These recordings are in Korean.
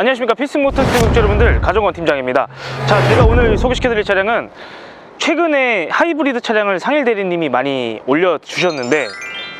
안녕하십니까. 필승모터스 구독자 여러분들 가정원 팀장입니다. 자 제가 오늘 소개시켜드릴 차량은 최근에 하이브리드 차량을 상일 대리님이 많이 올려주셨는데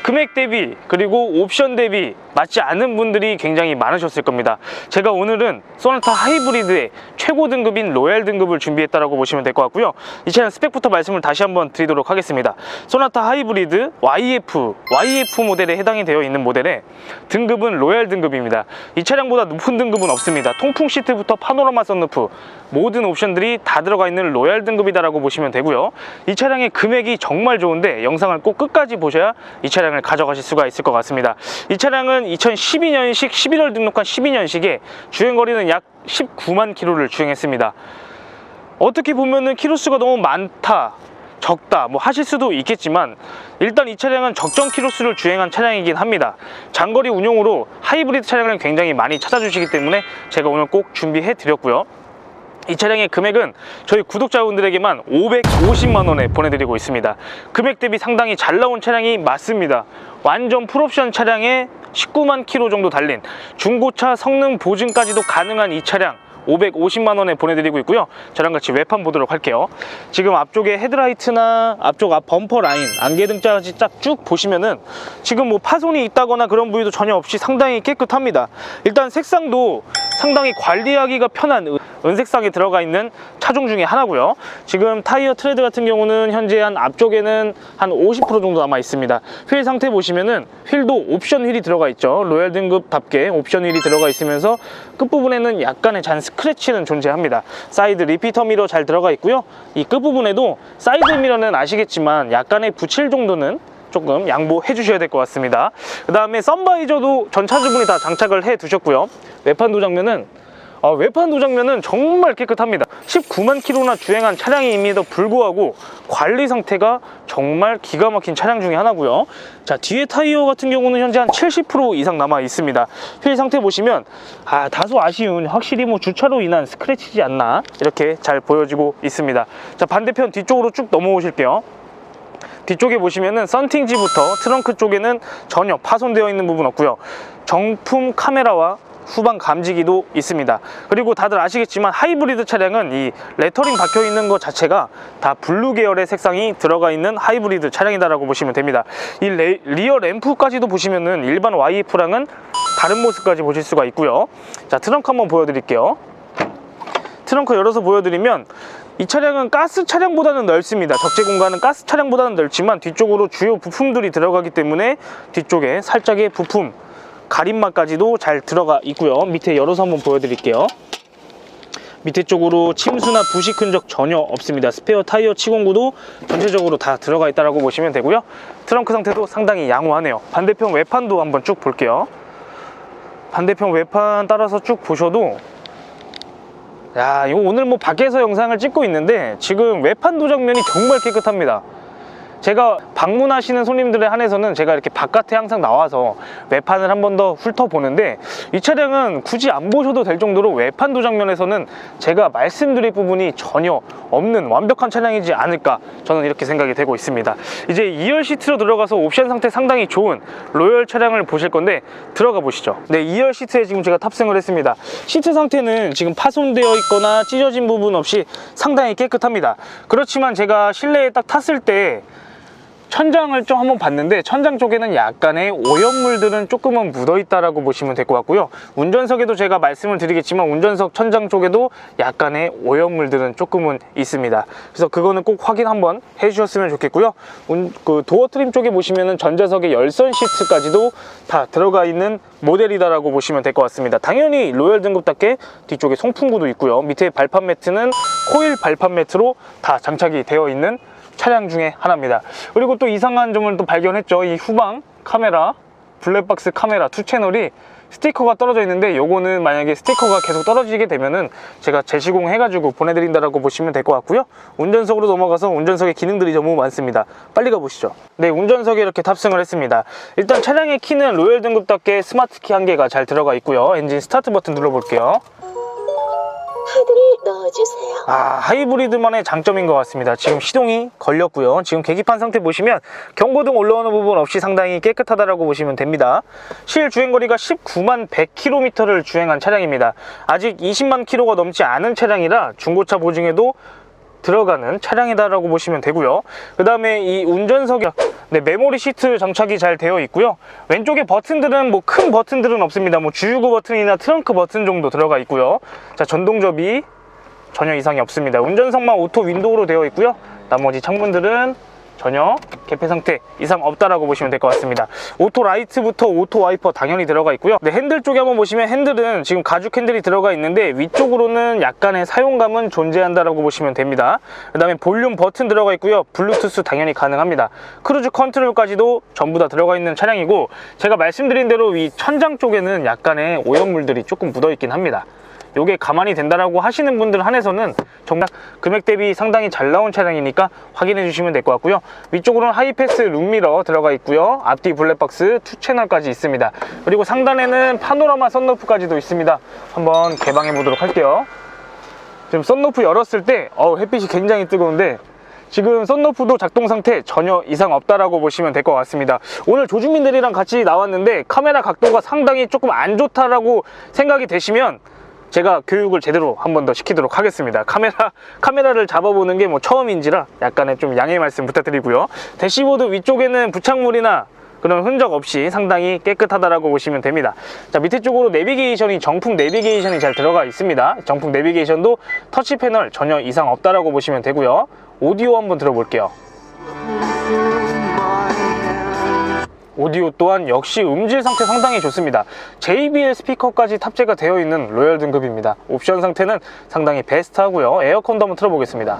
금액 대비 그리고 옵션 대비 맞지 않은 분들이 굉장히 많으셨을 겁니다. 제가 오늘은 소나타 하이브리드의 최고 등급인 로얄 등급을 준비했다고 보시면 될 것 같고요. 이 차량 스펙부터 말씀을 다시 한번 드리도록 하겠습니다. 소나타 하이브리드 YF YF 모델에 해당이 되어 있는 모델의 등급은 로얄 등급입니다. 이 차량보다 높은 등급은 없습니다. 통풍 시트부터 파노라마 썬루프 모든 옵션들이 다 들어가 있는 로얄 등급이다라고 보시면 되고요. 이 차량의 금액이 정말 좋은데 영상을 꼭 끝까지 보셔야 이 차량을 가져가실 수가 있을 것 같습니다. 이 차량은 2012년식 11월 등록한 12년식에 주행거리는 약 19만 킬로를 주행했습니다 어떻게 보면은 키로수가 너무 많다 적다 뭐 하실 수도 있겠지만 일단 이 차량은 적정 키로수를 주행한 차량이긴 합니다 장거리 운용으로 하이브리드 차량을 굉장히 많이 찾아주시기 때문에 제가 오늘 꼭 준비해 드렸고요 이 차량의 금액은 저희 구독자분들에게만 550만 원에 보내드리고 있습니다. 금액 대비 상당히 잘 나온 차량이 맞습니다. 완전 풀옵션 차량에 19만 킬로 정도 달린 중고차 성능 보증까지도 가능한 이 차량 550만 원에 보내드리고 있고요. 저랑 같이 외판 보도록 할게요. 지금 앞쪽에 헤드라이트나 앞쪽 앞 범퍼 라인, 안개등까지 쫙 쭉 보시면은 지금 뭐 파손이 있다거나 그런 부위도 전혀 없이 상당히 깨끗합니다. 일단 색상도 상당히 관리하기가 편한 은- 은색상에 들어가 있는 차종 중에 하나고요. 지금 타이어 트레드 같은 경우는 현재 한 앞쪽에는 한 50% 정도 남아 있습니다. 휠 상태 보시면은 휠도 옵션 휠이 들어가 있죠. 로얄 등급답게 옵션 휠이 들어가 있으면서 끝부분에는 약간의 잔 스크래치는 존재합니다. 사이드 리피터 미러 잘 들어가 있고요. 이 끝부분에도 사이드 미러는 아시겠지만 약간의 붙일 정도는 조금 양보해 주셔야 될 것 같습니다. 그 다음에 썬바이저도 전차 주분이 다 장착을 해 두셨고요. 외판 도장면은 아, 외판 도장면은 정말 깨끗합니다. 19만 킬로나 주행한 차량임에도 불구하고 관리 상태가 정말 기가 막힌 차량 중에 하나고요. 자, 뒤에 타이어 같은 경우는 현재 한 70% 이상 남아 있습니다. 휠 상태 보시면 아, 다소 아쉬운 확실히 뭐 주차로 인한 스크래치지 않나 이렇게 잘 보여지고 있습니다. 자, 반대편 뒤쪽으로 쭉 넘어오실게요. 뒤쪽에 보시면은 썬팅지부터 트렁크 쪽에는 전혀 파손되어 있는 부분 없고요. 정품 카메라와 후방 감지기도 있습니다. 그리고 다들 아시겠지만 하이브리드 차량은 이 레터링 박혀 있는 것 자체가 다 블루 계열의 색상이 들어가 있는 하이브리드 차량이다라고 보시면 됩니다. 이 레- 리어 램프까지도 보시면은 일반 YF랑은 다른 모습까지 보실 수가 있고요. 자, 트렁크 한번 보여드릴게요. 트렁크 열어서 보여드리면 이 차량은 가스 차량보다는 넓습니다. 적재 공간은 가스 차량보다는 넓지만 뒤쪽으로 주요 부품들이 들어가기 때문에 뒤쪽에 살짝의 부품 가림막까지도 잘 들어가 있고요. 밑에 열어서 한번 보여드릴게요. 밑에 쪽으로 침수나 부식 흔적 전혀 없습니다. 스페어 타이어 치공구도 전체적으로 다 들어가 있다고 보시면 되고요. 트렁크 상태도 상당히 양호하네요. 반대편 외판도 한번 쭉 볼게요. 반대편 외판 따라서 쭉 보셔도 야, 이거 오늘 뭐 밖에서 영상을 찍고 있는데 지금 외판 도 장면이 정말 깨끗합니다. 제가 방문하시는 손님들에 한해서는 제가 이렇게 바깥에 항상 나와서 외판을 한 번 더 훑어보는데 이 차량은 굳이 안 보셔도 될 정도로 외판 도장 면에서는 제가 말씀드릴 부분이 전혀 없는 완벽한 차량이지 않을까 저는 이렇게 생각이 되고 있습니다. 이제 2열 시트로 들어가서 옵션 상태 상당히 좋은 로열 차량을 보실 건데 들어가 보시죠. 네, 2열 시트에 지금 제가 탑승을 했습니다. 시트 상태는 지금 파손되어 있거나 찢어진 부분 없이 상당히 깨끗합니다. 그렇지만 제가 실내에 딱 탔을 때 천장을 좀 한번 봤는데 천장 쪽에는 약간의 오염물들은 조금은 묻어 있다라고 보시면 될 것 같고요. 운전석에도 제가 말씀을 드리겠지만 운전석 천장 쪽에도 약간의 오염물들은 조금은 있습니다. 그래서 그거는 꼭 확인 한번 해주셨으면 좋겠고요. 운- 그 도어 트림 쪽에 보시면은 전자석에 열선 시트까지도 다 들어가 있는 모델이다라고 보시면 될 것 같습니다. 당연히 로열 등급답게 뒤쪽에 송풍구도 있고요. 밑에 발판 매트는 코일 발판 매트로 다 장착이 되어 있는 차량 중에 하나입니다. 그리고 또 이상한 점을 또 발견했죠. 이 후방 카메라, 블랙박스 카메라 두 채널이 스티커가 떨어져 있는데 요거는 만약에 스티커가 계속 떨어지게 되면은 제가 재시공 해가지고 보내드린다라고 보시면 될 것 같고요. 운전석으로 넘어가서 운전석에 기능들이 너무 많습니다. 빨리 가보시죠. 네, 운전석에 이렇게 탑승을 했습니다. 일단 차량의 키는 로열 등급답게 스마트 키 한 개가 잘 들어가 있고요. 엔진 스타트 버튼 눌러볼게요. 카드를 넣어주세요. 아, 하이브리드만의 장점인 것 같습니다. 지금 시동이 걸렸고요. 지금 계기판 상태 보시면 경고등 올라오는 부분 없이 상당히 깨끗하다라고 보시면 됩니다. 실 주행거리가 19만 100km를 주행한 차량입니다. 아직 20만 km가 넘지 않은 차량이라 중고차 보증에도 들어가는 차량이다라고 보시면 되고요. 그 다음에 이 운전석에 네, 메모리 시트 장착이 잘 되어 있고요. 왼쪽에 버튼들은 뭐 큰 버튼들은 없습니다. 뭐 주유구 버튼이나 트렁크 버튼 정도 들어가 있고요. 자, 전동접이 전혀 이상이 없습니다. 운전석만 오토 윈도우로 되어 있고요. 나머지 창문들은 전혀 개폐 상태 이상 없다라고 보시면 될 것 같습니다. 오토 라이트부터 오토 와이퍼 당연히 들어가 있고요. 네, 핸들 쪽에 한번 보시면 핸들은 지금 가죽 핸들이 들어가 있는데 위쪽으로는 약간의 사용감은 존재한다라고 보시면 됩니다. 그 다음에 볼륨 버튼 들어가 있고요. 블루투스 당연히 가능합니다. 크루즈 컨트롤까지도 전부 다 들어가 있는 차량이고 제가 말씀드린 대로 이 천장 쪽에는 약간의 오염물들이 조금 묻어 있긴 합니다. 요게 가만히 된다라고 하시는 분들 한해서는 정말 금액 대비 상당히 잘 나온 차량이니까 확인해 주시면 될 것 같고요. 위쪽으로는 하이패스 룸미러 들어가 있고요. 앞뒤 블랙박스 투 채널까지 있습니다. 그리고 상단에는 파노라마 썬루프까지도 있습니다. 한번 개방해 보도록 할게요. 지금 썬루프 열었을 때 어우 햇빛이 굉장히 뜨거운데 지금 썬루프도 작동 상태 전혀 이상 없다라고 보시면 될 것 같습니다. 오늘 조주민들이랑 같이 나왔는데 카메라 각도가 상당히 조금 안 좋다라고 생각이 되시면 제가 교육을 제대로 한 번 더 시키도록 하겠습니다. 카메라 카메라를 잡아보는 게 뭐 처음인지라 약간의 좀 양해 말씀 부탁드리고요. 대시보드 위쪽에는 부착물이나 그런 흔적 없이 상당히 깨끗하다라고 보시면 됩니다. 자 밑에 쪽으로 내비게이션이 정품 내비게이션이 잘 들어가 있습니다. 정품 내비게이션도 터치 패널 전혀 이상 없다라고 보시면 되고요. 오디오 한번 들어볼게요. 오디오 또한 역시 음질 상태 상당히 좋습니다. JBL 스피커까지 탑재가 되어 있는 로열 등급입니다. 옵션 상태는 상당히 베스트하고요. 에어컨도 한번 틀어보겠습니다.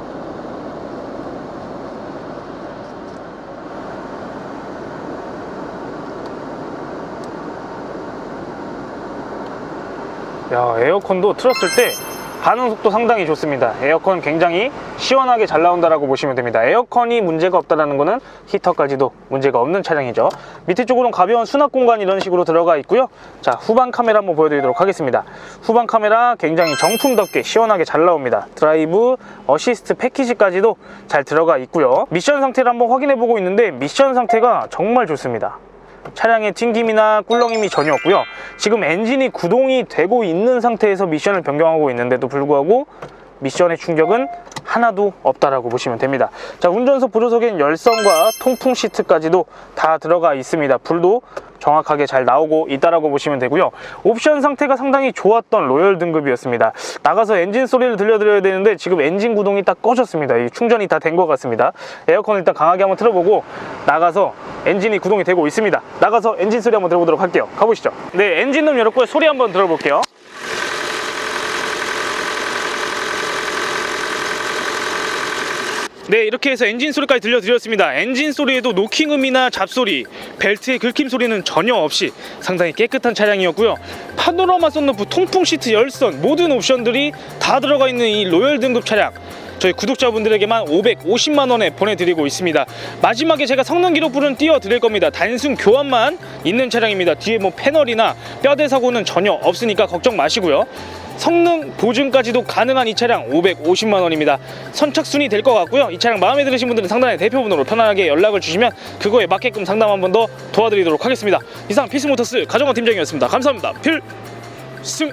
야, 에어컨도 틀었을 때 반응 속도 상당히 좋습니다. 에어컨 굉장히 시원하게 잘 나온다라고 보시면 됩니다. 에어컨이 문제가 없다라는 거는 히터까지도 문제가 없는 차량이죠. 밑에 쪽으로는 가벼운 수납 공간 이런 식으로 들어가 있고요. 자, 후방 카메라 한번 보여드리도록 하겠습니다. 후방 카메라 굉장히 정품답게 시원하게 잘 나옵니다. 드라이브 어시스트 패키지까지도 잘 들어가 있고요. 미션 상태를 한번 확인해 보고 있는데 미션 상태가 정말 좋습니다. 차량의 튕김이나 꿀렁임이 전혀 없고요. 지금 엔진이 구동이 되고 있는 상태에서 미션을 변경하고 있는데도 불구하고 미션의 충격은 하나도 없다라고 보시면 됩니다. 자, 운전석 보조석엔 열선과 통풍 시트까지도 다 들어가 있습니다. 불도 정확하게 잘 나오고 있다라고 보시면 되고요. 옵션 상태가 상당히 좋았던 로열 등급이었습니다. 나가서 엔진 소리를 들려드려야 되는데 지금 엔진 구동이 딱 꺼졌습니다. 이 충전이 다 된 것 같습니다. 에어컨 일단 강하게 한번 틀어보고 나가서 엔진이 구동이 되고 있습니다. 나가서 엔진 소리 한번 들어보도록 할게요. 가보시죠. 네, 엔진룸 열었고요. 소리 한번 들어볼게요. 네 이렇게 해서 엔진 소리까지 들려드렸습니다. 엔진 소리에도 노킹음이나 잡소리 벨트의 긁힘 소리는 전혀 없이 상당히 깨끗한 차량이었고요. 파노라마 썬루프 통풍 시트 열선 모든 옵션들이 다 들어가 있는 이 로열 등급 차량. 저희 구독자분들에게만 550만원에 보내드리고 있습니다. 마지막에 제가 성능 기록부는 띄워드릴 겁니다. 단순 교환만 있는 차량입니다. 뒤에 뭐 패널이나 뼈대 사고는 전혀 없으니까 걱정 마시고요 성능 보증까지도 가능한 이 차량 550만 원입니다. 선착순이 될 것 같고요. 이 차량 마음에 드신 분들은 상단의 대표번호로 편안하게 연락을 주시면 그거에 맞게끔 상담 한 번 더 도와드리도록 하겠습니다. 이상 피스모터스 가정원 팀장이었습니다. 감사합니다. 필승